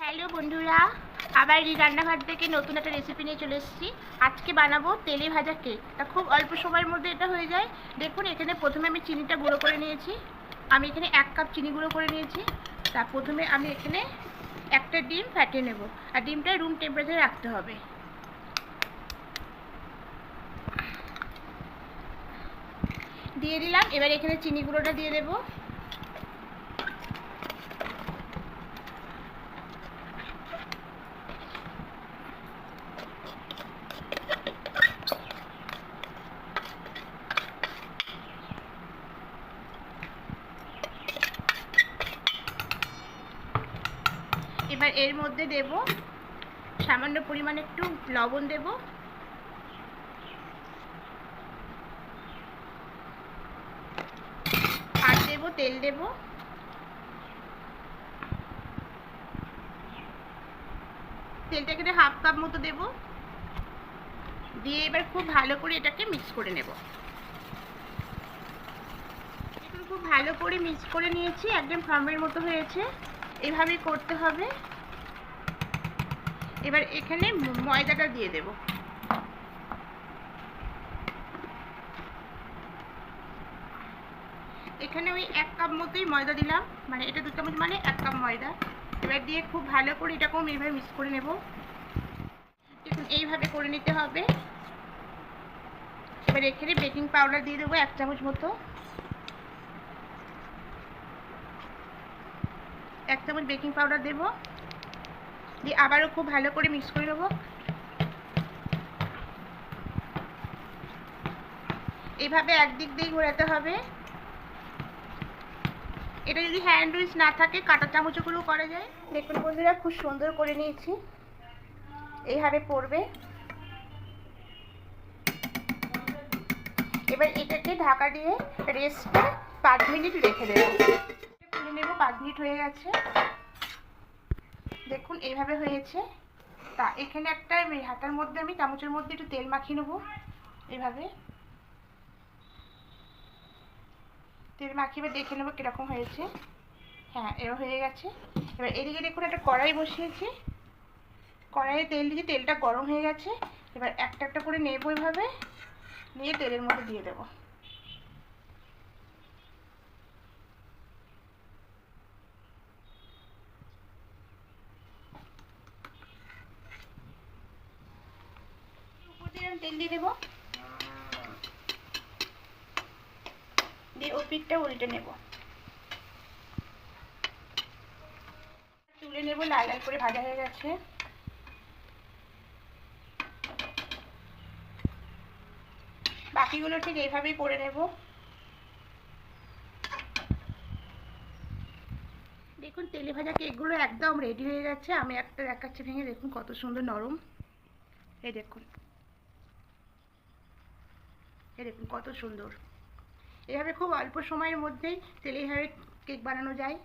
Hello বন্ধুরা, আবার এই রান্নাঘর থেকে নতুন একটা রেসিপি নিয়ে চলে এসেছি। আজকে বানাবো তেলে ভাজা কেক তা খুব অল্প সময়ের মধ্যে এটা হয়ে যায়। দেখুন, এখানে প্রথমে আমি চিনিটা গুঁড়ো করে নিয়েছি। আমি এখানে এক কাপ চিনি গুঁড়ো করে নিয়েছি। তা প্রথমে আমি এখানে একটা ডিম ফাটিয়ে নেব। আর ডিমটা রুম টেম্পারেচারে রাখতে হবে। দিয়ে দিলাম। এবার এখানে চিনি গুঁড়োটা দিয়ে দেবো এবার এর মধ্যে দেব সামান্য পরিমাণে একটু লবণ দেব। আর দেব তেল দেব। তেলটা এখানে হাফ কাপ মতো দেব। দিয়ে এবার খুব ভালো করে এটাকে মিক্স করে নেব। খুব ভালো করে মিক্স করে নিয়েছি, একদম ফর্মের মতো হয়েছে। এভাবেই করতে হবে। এবার এখানে ময়দাটা দিয়ে দেব। এখানে ওই এক কাপ মতোই ময়দা দিলাম। মানে এটা দু চামচ মানে এক কাপ ময়দা। এবার দিয়ে খুব ভালো করে এটাকেও এইভাবে মিক্স করে নেব। দেখুন, এইভাবে করে নিতে হবে। এবার এখানে বেকিং পাউডার দিয়ে দেবো এক চামচ মতো। এক চামচ বেকিং পাউডার দেব। দিয়ে আবারও খুব ভালো করে মিক্স করে নেব। এইভাবে একদিক দিয়ে ঘোরাতে হবে। এটা যদি হ্যান্ড উইচ না থাকে, কাঁটা চামচও করেও করা যায়। দেখুন বন্ধুরা, খুব সুন্দর করে নিয়েছি। এইভাবে পড়বে। এবার এটাকে ঢাকা দিয়ে রেস্টে পাঁচ মিনিট রেখে দেবো। নেব, পাঁচ মিনিট হয়ে গেছে। দেখুন, এইভাবে হয়েছে। তা, এখানে একটা হাতার মধ্যে আমি চামচের মধ্যে একটু তেল মাখিয়ে নেব। এইভাবে। তেল মাখিয়ে দেখে নেব কীরকম হয়েছে। হ্যাঁ এবার হয়ে গেছে। এবার এদিকে দেখুন, একটা কড়াই বসিয়েছি। কড়াইয়ে তেল দিয়ে তেলটা গরম হয়ে গেছে। এবার একটা একটা করে নেব এইভাবে নিয়ে তেলের মধ্যে দিয়ে দেবো। তেল দিয়ে দেবো। দিয়ে ও পিঠটা উল্টে নেব। তুলে নেব, লাল লাল করে ভাজা হয়ে গেছে। বাকিগুলো ঠিক এইভাবেই করে নেব। দেখুন, তেলে ভাজা কেকগুলো একদম রেডি হয়ে গেছে। আমি একটা দেখাচ্ছি ভেঙে, দেখুন কত সুন্দর নরম। এই দেখুন। এই দেখুন কত সুন্দর। এভাবে খুব অল্প সময়ের মধ্যেই তেলে এভাবে কেক বানানো যায়।